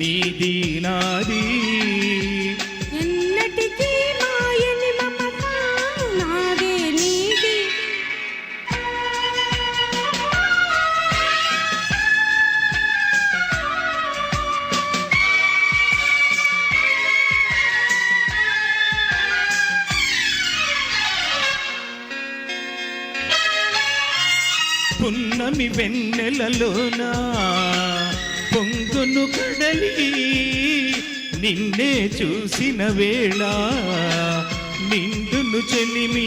నీది నాది ఎన్నటికీ మాయని మమత నాదే నీది. పున్నమి వెన్నెలలోన పొంగును కడలి నిన్నే చూసిన వేళ నిండును చెలిమి.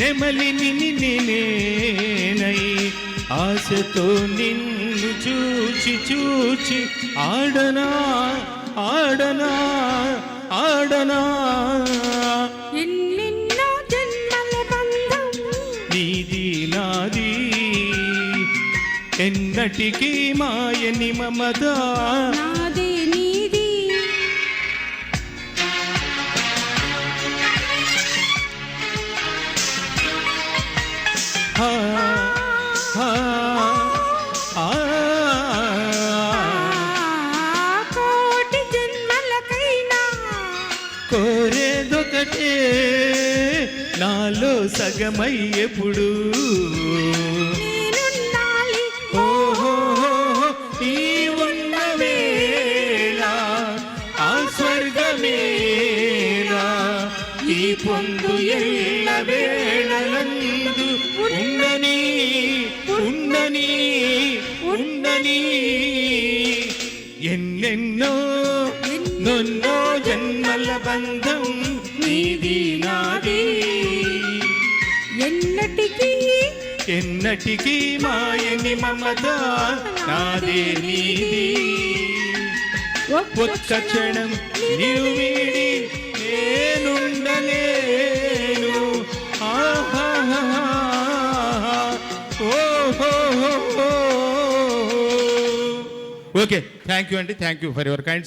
నెమలిని నేనై ఆశతో నిన్ను చూచి చూచి ఆడనా ఆడనా ఆడనా. ఎన్నటికీ మాయని మమత నాదే నీది. హా, హా, కోరేదొకటే నాలో సగమై ఎప్పుడు. పొందు ఎల్ల వేళలందు. ఉండని ఉండని ఉండని. ఎన్నెన్నో నొన్నో జన్మల బంధం నీది నాది. ఎన్నటికీ ఎన్నటికీ మాయని మమత నాదే నీది. ఒక్క క్షణం నీవు వీడి నేనుండలేను ఓకే థ్యాంక్ యూ అండి thank you for your kind